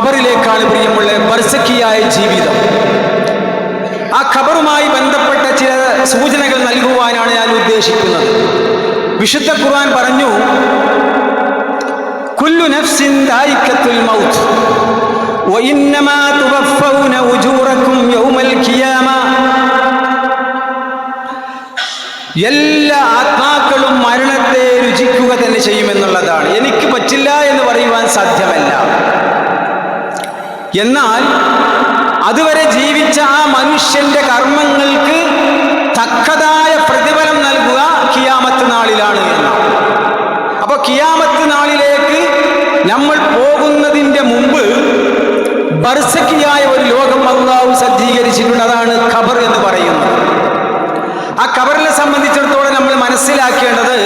ഖബറിലേക്കാണ് പ്രിയമുള്ള ബർസക്കിയായ ജീവിതം ആ ഖബറുമായി ബന്ധപ്പെട്ട ചില സൂചനകൾ നൽകുവാനാണ് ഞാൻ ഉദ്ദേശിക്കുന്നത് വിശുദ്ധ ഖുർആൻ പറഞ്ഞു കുല്ലു നഫ്സിൻ ദായിക്കത്തുൽ മൗത്ത് وإنما توفون أجوركم يوم القيامة എല്ലാ ആത്മാക്കളും മരണത്തെ രുചിക്കുക തന്നെ ചെയ്യുമെന്നുള്ളതാണ് എനിക്ക് പറ്റില്ല എന്ന് പറയുവാൻ സാധ്യമല്ല എന്നാൽ അതുവരെ ജീവിച്ച ആ മനുഷ്യന്റെ കർമ്മങ്ങൾക്ക് തക്കതായ പ്രതിഫലം നൽകുക കിയാമത്ത് നാളിലാണ് അപ്പോൾ അപ്പൊ കിയാമത്ത് നാളിലേക്ക് നമ്മൾ പോകുന്നതിന്റെ മുമ്പ് ബർസക്കിയായ ഒരു ലോകം അള്ളാഹു സജ്ജീകരിച്ചിട്ടുണ്ട്. അതാണ് ഖബർ എന്ന് പറയുന്നത്. ആ ഖബറിനെ സംബന്ധിച്ചിടത്തോളം നമ്മൾ മനസ്സിലാക്കേണ്ടത്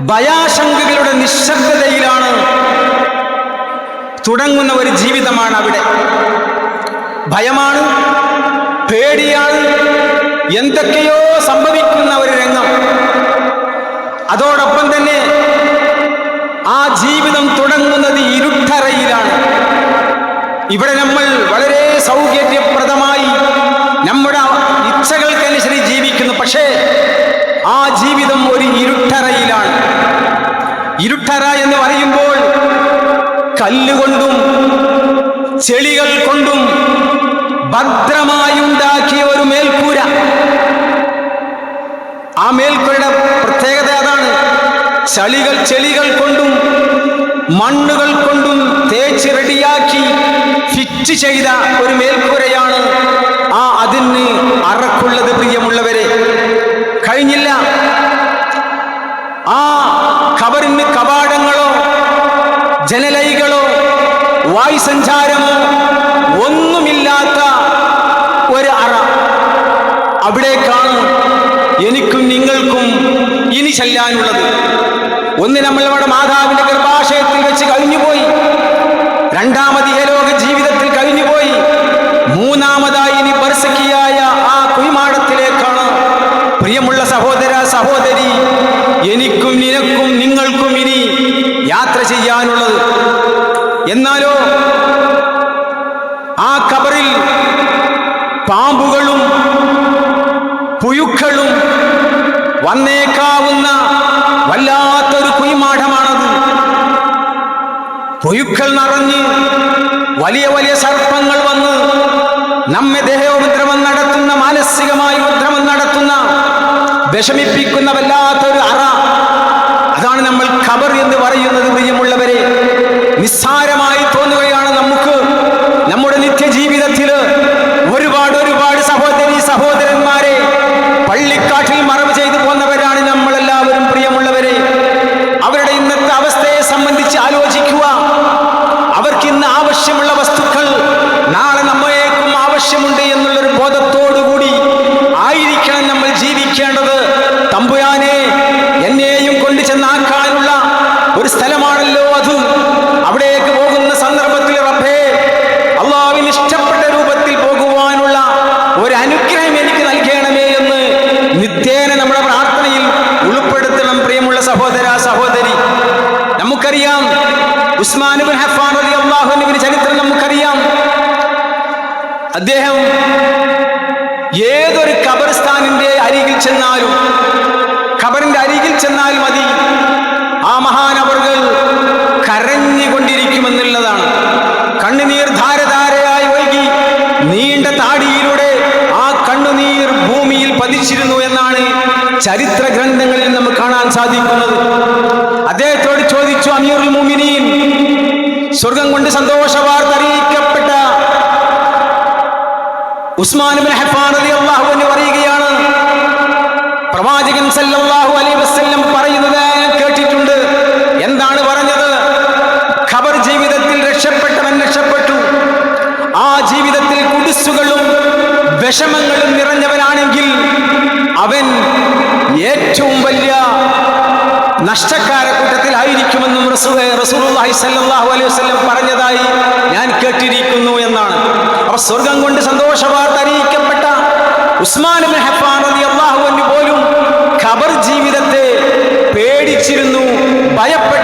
ഭയാശങ്കകളുടെ നിശബ്ദതയിലാണ് തുടങ്ങുന്ന ഒരു ജീവിതമാണ് അവിടെ. ഭയമാണ് പേടിയാണ് എന്തൊക്കെയോ സംഭവിക്കുന്ന ഒരു രംഗം. അതോടൊപ്പം തന്നെ ആ ജീവിതം തുടങ്ങുന്നത് ഇരുട്ടറയിലാണ്. ഇവിടെ നമ്മൾ വളരെ സൗകര്യപ്രദമായി നമ്മുടെ ഇച്ഛകൾക്കനുസരിച്ച് ജീവിക്കുന്നു. പക്ഷേ ആ ജീവിതം ഒരു ഇരുട്ടറയിലാണ്. ഇരുട്ടറ എന്ന് പറയുമ്പോൾ കല്ലുകൊണ്ടും ചെളികൾ കൊണ്ടും ഭദ്രമായി ഉണ്ടാക്കിയ ഒരു മേൽക്കൂര. ആ മേൽക്കൂരയുടെ പ്രത്യേകത അതാണ്. ചളികൾ ചെളികൾ കൊണ്ടും മണ്ണുകൾ കൊണ്ടും തേച്ച് റെഡിയാക്കി ഫിറ്റ് ചെയ്ത ഒരു മേൽക്കൂരയാണ് ആ അതിന് അറക്കുള്ളത് പ്രിയമുള്ളവരെ. കഴിഞ്ഞില്ല. ആ ഖബറിന് കവാടങ്ങളോ ജനലൈകളോ വായു സഞ്ചാരമോ ഒന്നുമില്ലാത്ത ഒരു അറ. അവിടേക്കാണ് എനിക്കും നിങ്ങൾക്കും ഇനി ചെല്ലാനുള്ളത്. ഒന്ന് നമ്മൾ നമ്മുടെ മാതാവിന്റെ ഗർഭാശയത്തിൽ വെച്ച് കഴിഞ്ഞുപോയി. രണ്ടാമത് ഏലോക ജീവിതത്തിൽ കഴിഞ്ഞുപോയി. മൂന്നാമതായി ഇനി ബർസക്കിയായ ആ കുയിമാടത്തിലേക്കാണ് പ്രിയമുള്ള സഹോദര സഹോദരി എനിക്കും നിനക്കും നിങ്ങൾക്കും ഇനി യാത്ര ചെയ്യാനുള്ളത് എന്നാലോ ആ കബറിൽ പാമ്പുകളും പുയുക്കളും വന്നേക്കാവുന്ന വല്ലാത്തൊരു കുയ്മാഠമാണത് കൊയുക്കൾ നിറഞ്ഞ് വലിയ വലിയ സർപ്പങ്ങൾ വന്ന് നമ്മെ ദേഹോപദ്രവം നടത്തുന്ന മാനസികമായി ഉപദ്രവം നടത്തുന്ന വിഷമിപ്പിക്കുന്ന വല്ലാത്തൊരു അറ. അതാണ് നമ്മൾ ഖബർ എന്ന് പറയുന്നത് പ്രിയമുള്ളവരെ. നിസ്സാരമായി തോന്നുകയാണ് നമുക്ക് നമ്മുടെ നിത്യജീവിതത്തിൽ ഒരുപാട് ഒരുപാട് സഹോദരി സഹോദരന്മാരെ പള്ളിക്കാട്ടിൽ മറവ് ചെയ്തു പോന്നവരാണ് നമ്മളെല്ലാവരും പ്രിയമുള്ളവരെ അവരുടെ ഇന്നത്തെ അവസ്ഥയെ സംബന്ധിച്ച് ആലോചിക്കുക അവർക്ക് ഇന്ന് ആവശ്യമുള്ള വസ്തുക്കൾ നാളെ നമ്മേക്കും ആവശ്യമുണ്ട് എന്നുള്ളൊരു ബോധത്തോടുകൂടി ആയിരിക്കണം നമ്മൾ ജീവിക്കേണ്ടത് തമ്പുരാനെ എന്നെയും കൊണ്ട് ചെന്നാക്കാനുള്ള ഒരു സ്ഥലമാണല്ലോ അത് അവിടേക്ക് പോകുന്ന സന്ദർഭത്തിൽ റബ്ബേ അള്ളാവിന് ഇഷ്ടപ്പെട്ട രൂപത്തിൽ പോകുവാനുള്ള ഒരു അനുഗ്രഹം എനിക്ക് നൽകണമേ എന്ന് നിത്യേന നമ്മുടെ പ്രാർത്ഥനയിൽ ഉൾപ്പെടുത്തണം പ്രിയമുള്ള സഹോദര സഹോദരി നമുക്കറിയാം ഉസ്മാൻ ബിൻ ഹഫാൻ അലി അള്ളാഹുവിന്റെ ചരിത്രം നമുക്കറിയാം. അദ്ദേഹം ഏതൊരു ഖബർസ്ഥാനിന്റെ അരികിൽ ചെന്നാലും ഖബറിന്റെ അരികിൽ ചെന്നാൽ മതി. ആ മഹാനവറുകൾ കരഞ്ഞുകൊണ്ടിരിക്കുമെന്നുള്ളതാണ്. കണ്ണുനീർ ധാരധാരയായി ഒഴുകി നീണ്ട താടിയിലൂടെ ആ കണ്ണുനീർ ഭൂമിയിൽ പതിച്ചിരുന്നു എന്നാണ് ചരിത്ര ഗ്രന്ഥങ്ങളിൽ നമുക്ക് കാണാൻ സാധിക്കുന്നത്. സന്തോഷ വാർത്ത അറിയിക്കപ്പെട്ട ഉസ്മാൻ ബിൻ ഹഫാൻ റളിയല്ലാഹു അൻഹു പറയുകയാണ്. പ്രവാചകൻ സല്ലല്ലാഹു അലൈഹി വസല്ലം പറയുന്നത് കേട്ടിട്ടുണ്ട്. എന്താണ് പറഞ്ഞത്? ഖബർ ജീവിതത്തിൽ രക്ഷപ്പെട്ടവൻ രക്ഷപ്പെട്ടു. ആ ജീവിതത്തിൽ കുടിസുകളും വിഷമങ്ങളും നിറഞ്ഞവനാണെങ്കിൽ അവൻ ഏറ്റവും വലിയ നഷ്ടക്കാര കൂട്ടത്തിലായിരിക്കുമെന്നും റസൂ- റസൂലുള്ളാഹി സല്ലല്ലാഹു അലൈഹി വസല്ലം പറഞ്ഞതായി ഞാൻ കേട്ടിരിക്കുന്നു എന്നാണ്. അപ്പൊ സ്വർഗം കൊണ്ട് സന്തോഷവാർത്ത അറിയിക്കപ്പെട്ട ഉസ്മാൻ മെഹപ്പാൻ അൻഹു പോലും ഖബർ ജീവിതത്തെ പേടിച്ചിരുന്നു ഭയപ്പെട്ടിരുന്നു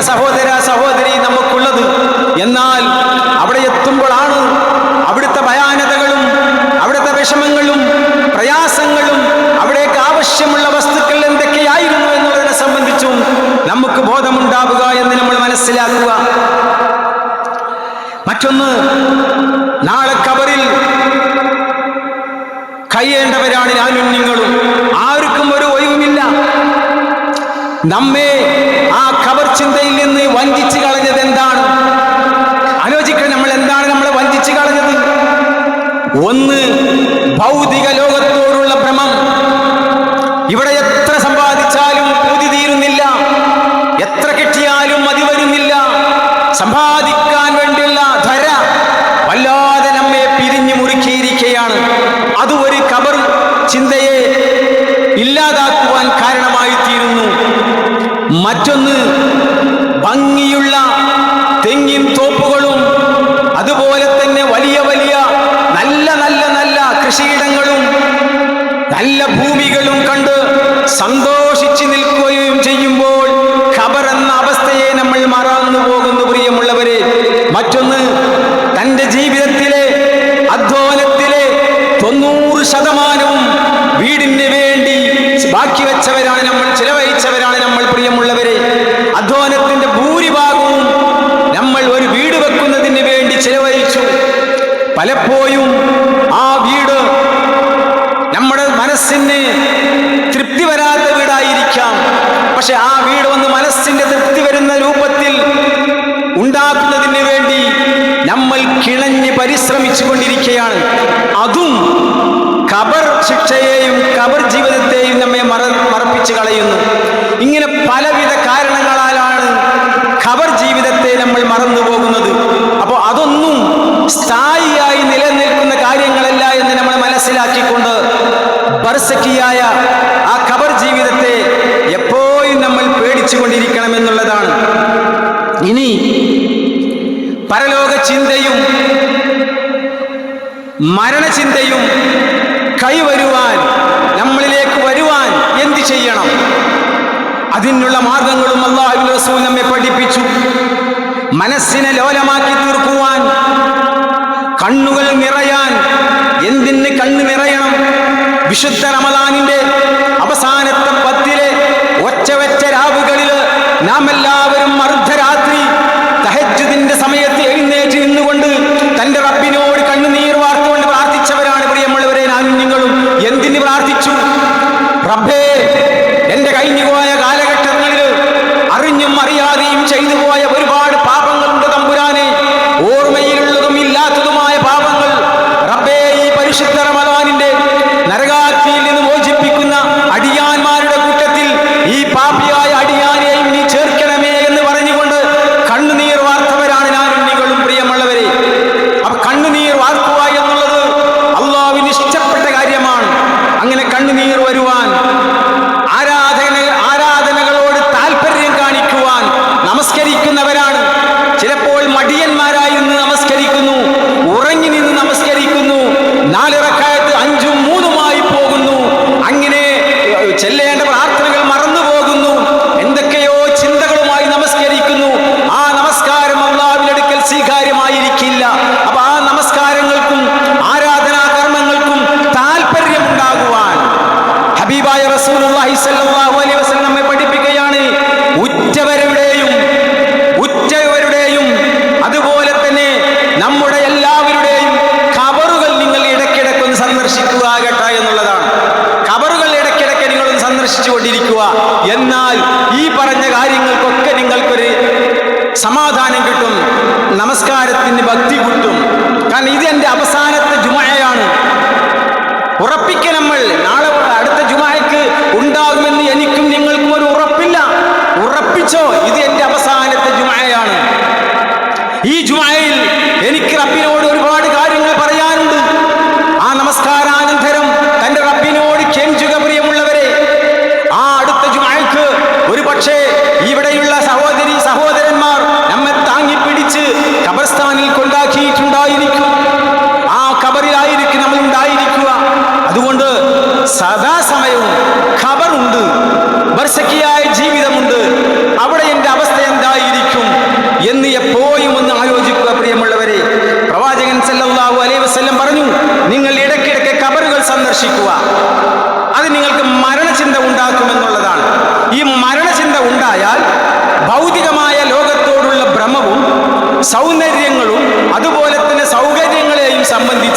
പ്രിയപ്പെട്ട സഹോദര സഹോദരി നമുക്കുള്ളത്. എന്നാൽ അവിടെ എത്തുമ്പോഴാണ് അവിടുത്തെ ഭയാനതകളും അവിടുത്തെ വിഷമങ്ങളും പ്രയാസങ്ങളും അവിടേക്ക് ആവശ്യമുള്ള വസ്തുക്കൾ എന്തൊക്കെയായിരുന്നു എന്നുള്ളതിനെ സംബന്ധിച്ചും നമുക്ക് ബോധമുണ്ടാവുക എന്ന് നമ്മൾ മനസ്സിലാക്കുക. മറ്റൊന്ന് നാളെ കബറിൽ കയ്യേണ്ടവരാണ് ഞാനും നിങ്ങളും. ആർക്കും ഒരു ഒഴിവുമില്ല. നമ്മെ ആ കബ ചിന്തയിൽ നിന്ന് വഞ്ചിച്ച് കളഞ്ഞത് എന്താണ്? ആലോചിക്കണം നമ്മൾ എന്താണ് നമ്മളെ വഞ്ചിച്ച് കളഞ്ഞത്? ഒന്ന് ഭൗതിക ലോകത്തോടുള്ള ഭ്രമം. ഇവിടെ എത്ര സമ്പാദിച്ചാലും പൂതി തീരുന്നില്ല. എത്ര കിട്ടിയാലും മതി വരുന്നില്ല. സമ്പാദിക്കാൻ വേണ്ടിയുള്ള ധര വല്ലാതെ നമ്മെ പിരിഞ്ഞു മുറുക്കിയിരിക്കുകയാണ്. അത് ഒരു കബർ ചിന്തയെ ഇല്ലാതാക്കുവാൻ കാരണമായി തീരുന്നു. മറ്റൊന്ന് സന്തോഷിച്ചു നിൽക്കുകയും ചെയ്യുമ്പോൾ ഖബർ എന്ന അവസ്ഥയെ നമ്മൾ മറന്നു പോകുന്നു പ്രിയമുള്ളവരെ. മറ്റൊന്ന് തന്റെ ജീവിതത്തിലെ അധ്വാനത്തിലെ തൊണ്ണൂറ് ശതമാനം ഉപയോഗിച്ചുകൊണ്ടിരിക്കുകയാണ് അതും കബർ ശിക്ഷയെയും കബർ ജീവിതത്തെയും നമ്മെ മറ മറപ്പിച്ചു കളയുന്നു. ഇങ്ങനെ പലവിധ ചിന്തയും കൈവരുവാൻ നമ്മളിലേക്ക് വരുവാൻ എന്ത് ചെയ്യണം? അതിനുള്ള മാർഗങ്ങളും അള്ളാഹു റസൂൽ നമ്മെ പഠിപ്പിച്ചു. മനസ്സിനെ ലോലമാക്കി തീർക്കുവാൻ കണ്ണുകൾ നിറയാൻ എന്തിന് കണ്ണ് നിറയണം? വിശുദ്ധ റമദാനിന്റെ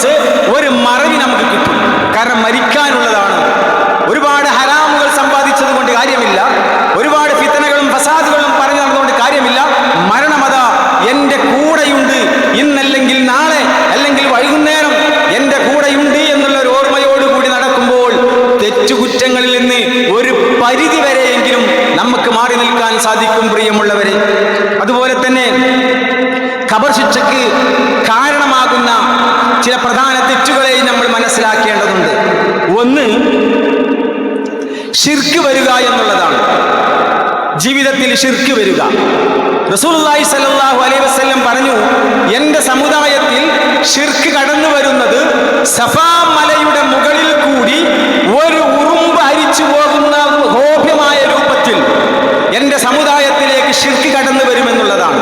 സംബന്ധിച്ച് ഒരു മറവി നമുക്ക് കിട്ടും കാരണം മരിക്കാനുള്ളതാണ് ഒരുപാട് ഹരാമുകൾ സമ്പാദിച്ചത് കൊണ്ട് കാര്യമില്ല ഒരുപാട് ഫിത്തനകളും ഫസാദുകളും പറഞ്ഞു നടന്നുകൊണ്ട് കാര്യമില്ല മരണമത എന്റെ കൂടെയുണ്ട് ഇന്നല്ലെങ്കിൽ നാളെ അല്ലെങ്കിൽ വൈകുന്നേരം എന്റെ കൂടെയുണ്ട് എന്നുള്ള ഒരു ഓർമ്മയോടുകൂടി നടക്കുമ്പോൾ തെറ്റുകുറ്റങ്ങളിൽ നിന്ന് ഒരു പരിധി വരെയെങ്കിലും നമുക്ക് മാറി നിൽക്കാൻ സാധിക്കും പ്രിയമുള്ളവരെ അതുപോലെ തന്നെ ഖബർ ശിക്ഷയ്ക്ക് കാരണമാകുന്ന ചില പ്രധാന തെറ്റുകളെയും നമ്മൾ മനസ്സിലാക്കേണ്ടതുണ്ട് ഒന്ന് ഷിർക്ക് വരിക എന്നുള്ളതാണ് ജീവിതത്തിൽ ഷിർക്ക് വരിക റസൂലുള്ളാഹി സ്വല്ലല്ലാഹു അലൈഹി വസല്ലം പറഞ്ഞു എന്റെ സമുദായത്തിൽ ഷിർക്ക് കടന്നു വരുന്നത് സഫാ മലയുടെ മുകളിൽ കൂടി ഒരു ഉറുമ്പ് അരിച്ചു പോകുന്ന ഗോപ്യമായ രൂപത്തിൽ എന്റെ സമുദായത്തിലേക്ക് ഷിർക്ക് കടന്നു വരുമെന്നുള്ളതാണ്.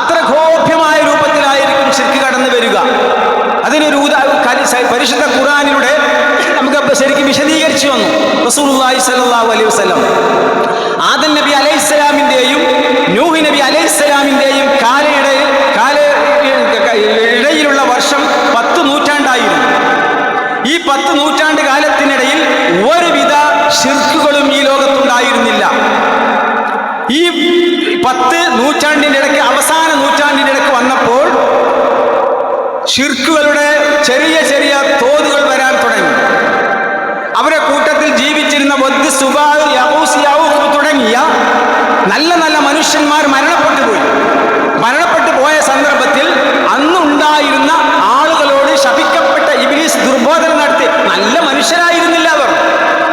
അത്ര ഗോപ്യമായ രൂപത്തിലായിരിക്കും ഷിർക്ക് കടന്നു വരിക. അതിനൊരു ഉദാ പരിശുദ്ധ ഖുർആനിലൂടെ നമുക്ക് ശരിക്കും വിശദീകരിച്ചു വന്നു സ്വല്ലല്ലാഹു അലൈഹി വസല്ലം. ആദം നബി ഷിർക്കുകളും ഈ ലോകത്തുണ്ടായിരുന്നില്ല. ഈ പത്ത് നൂറ്റാണ്ടിന്റെ ഇടയ്ക്ക് അവസാന നൂറ്റാണ്ടിന്റെ ഇടയ്ക്ക് വന്നപ്പോൾ ശിർക്കുകളുടെ ചെറിയ ചെറിയ തോതുകൾ വരാൻ തുടങ്ങി. അവരെ കൂട്ടത്തിൽ ജീവിച്ചിരുന്ന ബദ് സുബാദ് യഹൂസ് തുടങ്ങിയ നല്ല നല്ല മനുഷ്യന്മാർ മരണപ്പെട്ടു പോയ സന്ദർഭത്തിൽ അന്നുണ്ടായിരുന്ന ആളുകളോട് ശപിക്കപ്പെട്ട ഇബിലീസ് ദുർബോധനം നടത്തി നല്ല മനുഷ്യരായിരുന്നില്ല അവർ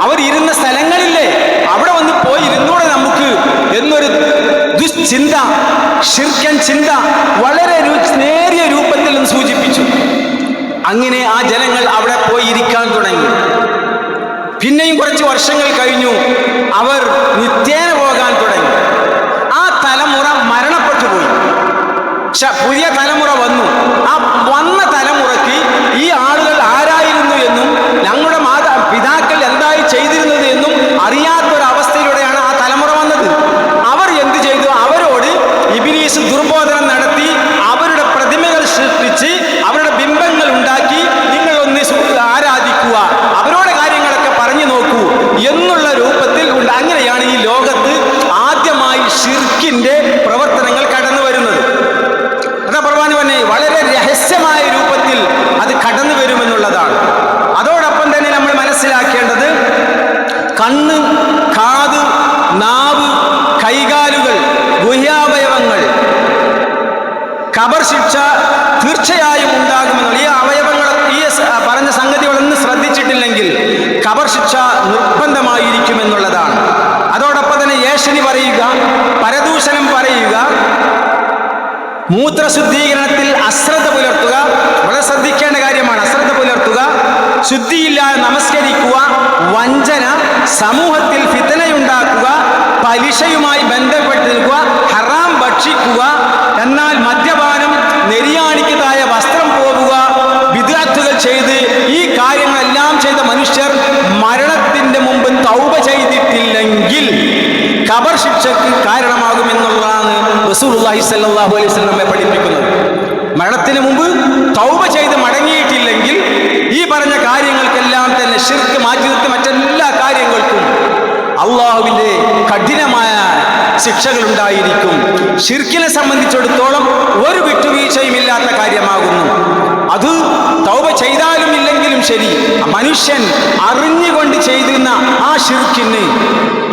അവർ ഇരുന്ന സ്ഥലങ്ങളില്ലേ അവിടെ വന്ന് പോയി ഇരുന്നൂടെ നമുക്ക് എന്നൊരു ദുശ്ചിന്ത ഷിർക്കൻ ചിന്ത വളരെ നേരിയ രൂപത്തിൽ സൂചിപ്പിച്ചു. അങ്ങനെ ആ ജനങ്ങൾ അവിടെ പോയി ഇരിക്കാൻ തുടങ്ങി. പിന്നെയും കുറച്ച് വർഷങ്ങൾ കഴിഞ്ഞു. അവർ നിത്യേന പോകാൻ തുടങ്ങി. ആ തലമുറ മരണപ്പെട്ടു പോയി. പുതിയ തലമുറ വന്നു ആ വന്ന തലമുറയ്ക്ക് ഈ ആളുകൾ ആരായിരുന്നു എന്നും ഞങ്ങളുടെ മാതാ പിതാക്കൾ എന്തായി ചെയ്തിരുന്നത് എന്നും അറിയാത്തൊരവസ്ഥയിലൂടെയാണ് ആ തലമുറ വന്നത് അവർ എന്ത് ചെയ്തു അവരോട് ഇബിലീസ് ദുർബോധനം നടത്തി അവരുടെ പ്രതിമകൾ സൃഷ്ടിച്ച് അവരുടെ ബിംബങ്ങൾ ഉണ്ടാക്കി നിങ്ങൾ ഒന്ന് സു- ആരാധിക്കുക അവരോട് കാര്യങ്ങളൊക്കെ പറഞ്ഞു നോക്കൂ എന്നുള്ള രൂപത്തിൽ ഉണ്ട് അങ്ങനെയാണ് ഈ ലോകത്ത് ആദ്യമായി ഷിർക്കിന്റെ പ്രവർത്തനങ്ങൾ കടന്നു വരുന്നത് അതാ പ്രവാനി പറഞ്ഞേ വളരെ രഹസ്യമായ രൂപത്തിൽ അത് കടന്നു വരുമെന്നുള്ളതാണ് അതോടൊപ്പം തന്നെ നമ്മൾ മനസ്സിലാക്കേണ്ടത് കണ്ണ് കാത് നാവ് കൈകാലുകൾ ഗുഹ്യാവയവങ്ങൾ. കബർ ശിക്ഷ തീർച്ചയായും ഉണ്ടാകുമെന്നുള്ള ഈ അവയവങ്ങൾ ഈ പറഞ്ഞ സംഗതികളൊന്നും ശ്രദ്ധിച്ചിട്ടില്ലെങ്കിൽ കബർ ശിക്ഷ നിർബന്ധമായിരിക്കുമെന്നുള്ളതാണ്. അതോടൊപ്പം തന്നെ ഏഷണി പറയുക പരദൂഷണം പറയുക മൂത്രശുദ്ധീകരണത്തിൽ അശ്രദ്ധ പുലർത്തുക വളരെ ശ്രദ്ധിക്കേണ്ട കാര്യമാണ്. അശ്രദ്ധ പുലർത്തുക ശുദ്ധിയില്ലാതെ നമസ്കരിക്കുക വഞ്ചന സമൂഹത്തിൽ ഫിതനയുണ്ടാക്കുക പലിശയുമായി ബന്ധപ്പെട്ട് നിൽക്കുക ഹറാം ഭക്ഷിക്കുക എന്നാൽ മദ്യപാനം നെരിയാണിക്ക് താഴെ വസ്ത്രം പോവുക വിദ്യാർത്ഥികൾ ചെയ്ത് ഈ കാര്യങ്ങളെല്ലാം ചെയ്ത മനുഷ്യർ മരണത്തിന്റെ മുമ്പ് തൗപ ചെയ്തിട്ടില്ലെങ്കിൽ കബർ ശിക്ഷയ്ക്ക് റസൂലുള്ളാഹി സ്വല്ലല്ലാഹു അലൈഹി വസല്ലം നമ്മെ പഠിപ്പിക്കുന്നത്. മരണത്തിന് മുമ്പ് തൗപ ചെയ്ത് മടങ്ങിയിട്ടില്ലെങ്കിൽ ഈ പറഞ്ഞ കാര്യങ്ങൾക്കെല്ലാം തന്നെ ശിർക്ക് മാറ്റി നിർത്തി കാര്യങ്ങൾക്കും അള്ളാഹുവിന്റെ കഠിനമായ ശിക്ഷകൾ ഉണ്ടായിരിക്കും ഷിർക്കിനെ സംബന്ധിച്ചിടത്തോളം ഒരു വിട്ടുവീഴ്ചയും ഇല്ലാത്ത കാര്യമാകുന്നു. അത് തൗബ ചെയ്താലും ഇല്ലെങ്കിലും ശരി. മനുഷ്യൻ അറിഞ്ഞുകൊണ്ട് ചെയ്തിരുന്ന ആ ഷിർക്കിന്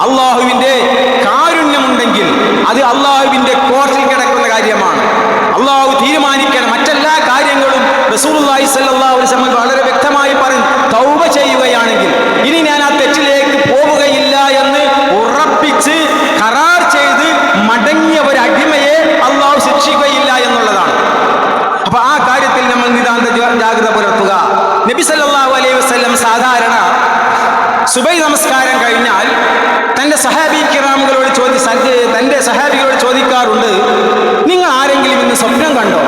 അള്ളാഹുവിന്റെ കാരുണ്യമുണ്ടെങ്കിൽ അത് അള്ളാഹുവിന്റെ കോർട്ടിൽ കിടക്കുന്ന കാര്യമാണ്. അള്ളാഹു തീരുമാനിക്കണം മറ്റെല്ലാ കാര്യങ്ങളും റസൂലുള്ളാഹി സ്വല്ലല്ലാഹു അലൈഹി വസല്ലം വളരെ വ്യക്തമായി പറഞ്ഞു. തൗബ ചെയ്യുകയാണെങ്കിൽ ഇനി ഞാൻ ആ തെറ്റിലേക്ക് പോവുകയില്ല എന്ന് ഉറപ്പിച്ച് കരാർ ചെയ്ത് മടങ്ങിയ ഒരു അടിമയെ അള്ളാഹു ശിക്ഷിക്കുകയില്ല എന്നുള്ളതാണ് അപ്പൊ ആ കാര്യത്തിൽ നമ്മൾ നിതാന്ത ജാ- ജാഗ്രത പുലർത്തുക. നബി സല്ലാഹു അലൈഹി വസ്ലം സാധാരണ സുബൈ നമസ്കാരം കഴിഞ്ഞാൽ തന്റെ സഹാബി കിറാമുകളോട് ചോദി തന്റെ സഹാബികളോട് ചോദിക്കാറുണ്ട് നിങ്ങൾ ആരെങ്കിലും ഇന്ന് സ്വപ്നം കണ്ടോ?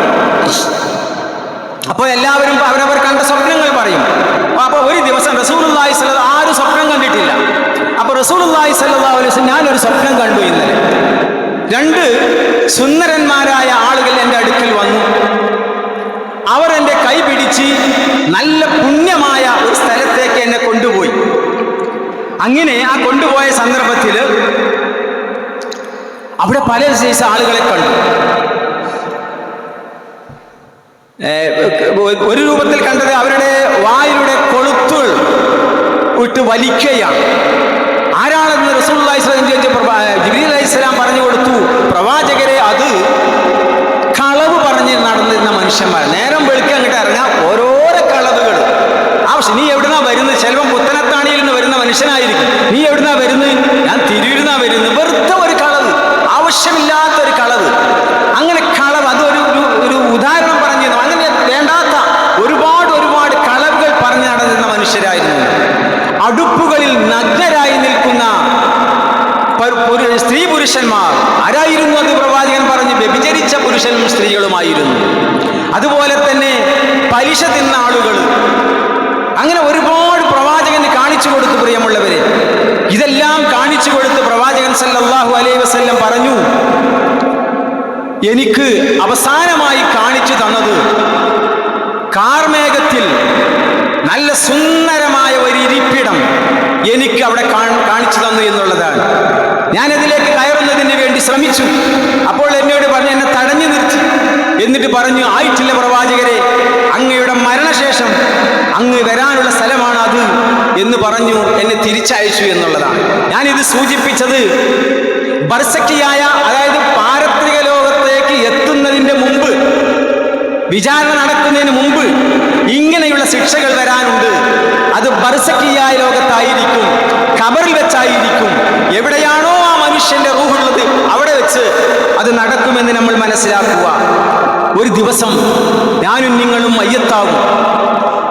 അപ്പോൾ എല്ലാവരും അവരവർ കണ്ട സ്വപ്നങ്ങൾ പറയും. അപ്പോൾ ഒരു ദിവസം റസൂലുള്ളാഹി സ്വല്ലല്ലാഹു ആരും സ്വപ്നം കണ്ടിട്ടില്ല. അപ്പോൾ റസൂലുള്ളാഹി സ്വല്ലല്ലാഹു അലൈഹി വസല്ലം ഞാനൊരു സ്വപ്നം കണ്ടു ഇന്നലെ. രണ്ട് സുന്ദരന്മാരായ ആളുകൾ എന്റെ അടുക്കൽ വന്നു അവർ എന്റെ കൈ പിടിച്ച് നല്ല പുണ്യമായ ഒരു സ്ഥലത്തേക്ക് എന്നെ കൊണ്ടുപോയി. അങ്ങനെ ആ കൊണ്ടുപോയ സന്ദർഭത്തിൽ അവിടെ പല വിശേഷ ആളുകളെ കണ്ടു. ഒരു രൂപത്തിൽ കണ്ടത് അവരുടെ വായിലൂടെ കൊളുത്തുകൾ വിട്ട് വലിക്കുകയാണ്. ആരാണെന്ന് റസൂലുള്ളാഹി ജിബിസ്ലാം പറഞ്ഞു കൊടുത്തു പ്രവാചകരെ അത് കളവ് പറഞ്ഞ് നടന്നിരുന്ന മനുഷ്യന്മാർ നേരം വെളുക്കി അങ്ങോട്ട് ഇറങ്ങാം ഓരോരോ കളവുകൾ ആവശ്യം നീ എവിടുന്നാ വരുന്നത് ചിലപ്പം പുത്തനത്താണിയിൽ നിന്ന് വരുന്ന മനുഷ്യനായിരിക്കും നീ എവിടുന്നാ വരുന്നത് ഞാൻ തിരുവിരുന്നാ വരുന്നത് വെറുതെ ഒരു കളവ് ആവശ്യമില്ലാത്ത ഒരു കളവ് അങ്ങനെ കളവ് അതൊരു ഒരു ഒരു ഉദാഹരണം പറഞ്ഞു തന്നു. അങ്ങനെ വേണ്ടാത്ത ഒരുപാട് ഒരുപാട് കളവുകൾ പറഞ്ഞു നടന്നിരുന്ന മനുഷ്യരായിരുന്നു അടുപ്പുകളിൽ നഗ്നരായി നിൽക്കുന്ന പ- പുരു- സ്ത്രീ പുരുഷന്മാർ. ആരായിരുന്നു അത്? പ്രവാചകൻ പറഞ്ഞ് വ്യഭിചരിച്ച പുരുഷനും സ്ത്രീകളുമായിരുന്നു. അതുപോലെ തന്നെ പലിശ തിന്ന ആളുകൾ. അങ്ങനെ ഒരുപാട് പ്രവാചകന് കാണിച്ചു കൊടുത്തു പ്രിയമുള്ളവരെ. ഇതെല്ലാം കാണിച്ചു കൊടുത്ത് പ്രവാചകൻ സല്ലാഹു അലൈ വസ്ല്ലം പറഞ്ഞു എനിക്ക് അവസാനമായി കാണിച്ചു തന്നത് കാർമേഘത്തിൽ നല്ല സുന്ദരമായ ഒരു ഇരിപ്പിടം എനിക്ക് അവിടെ കാണിച്ചു തന്നു എന്നുള്ളതാണ്. ഞാൻ അതിലേക്ക് കയറുന്നതിന് വേണ്ടി ശ്രമിച്ചു. അപ്പോൾ എന്നോട് പറഞ്ഞു എന്നെ തടഞ്ഞു നിർത്തി. എന്നിട്ട് പറഞ്ഞു ആയിട്ടില്ല പ്രവാചകരെ അങ്ങയുടെ മരണശേഷം അങ്ങ് വരാനുള്ള സ്ഥലമാണ് അത്. എന്ന് പറഞ്ഞു എന്നെ തിരിച്ചയച്ചു എന്നുള്ളതാണ്. ഞാനിത് സൂചിപ്പിച്ചത് ബർസക്കിയായ അതായത് പാരത്രിക ലോകത്തേക്ക് എത്തുന്നതിന്റെ മുമ്പ് വിചാരണ നടക്കുന്നതിന് മുമ്പ് ഇങ്ങനെയുള്ള ശിക്ഷകൾ വരാനുണ്ട്. അത് ബർസക്കിയായ ലോകത്തായിരിക്കും. ഖബറിൽ മനസ്സിലാക്കുക. ഒരു ദിവസം ഞാനും നിങ്ങളും മയ്യത്താകും.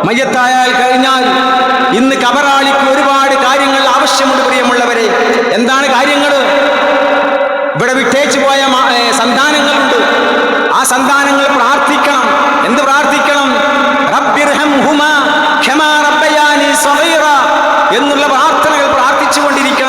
മയ്യത്തായാൽ കഴിഞ്ഞാൽ ഇന്ന് കബറാളിക്ക് ഒരുപാട് കാര്യങ്ങൾ ആവശ്യമുണ്ട് പ്രിയമുള്ളവരെ. എന്താണ് കാര്യങ്ങൾ ഇവിടെ വിട്ടേച്ചു പോയ സന്താനങ്ങളുണ്ട്. ആ സന്താനങ്ങൾ പ്രാർത്ഥിക്കണം. എന്ത് പ്രാർത്ഥിക്കണം? എന്നുള്ള പ്രാർത്ഥനകൾ പ്രാർത്ഥിച്ചുകൊണ്ടിരിക്കണം.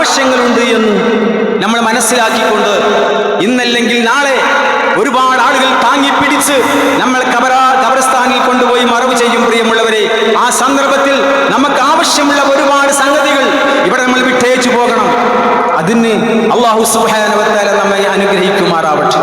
ആവശ്യങ്ങളുണ്ട് എന്ന് നമ്മൾ മനസ്സിലാക്കിക്കൊണ്ട് ഇന്നല്ലെങ്കിൽ നാളെ ഒരുപാട് ആളുകൾ താങ്ങിപ്പിടിച്ച് നമ്മൾ കബറ കബറസ്ഥാനിൽ കൊണ്ടുപോയി മറവ് ചെയ്യും പ്രിയമുള്ളവരെ. ആ സന്ദർഭത്തിൽ നമുക്ക് ആവശ്യമുള്ള ഒരുപാട് സംഗതികൾ ഇവിടെ നമ്മൾ വിട്ടേച്ചു പോകണം. അതിന് അള്ളാഹു സുഹാനവത്താല നമ്മെ അനുഗ്രഹിക്കുമാറാവട്ടെ.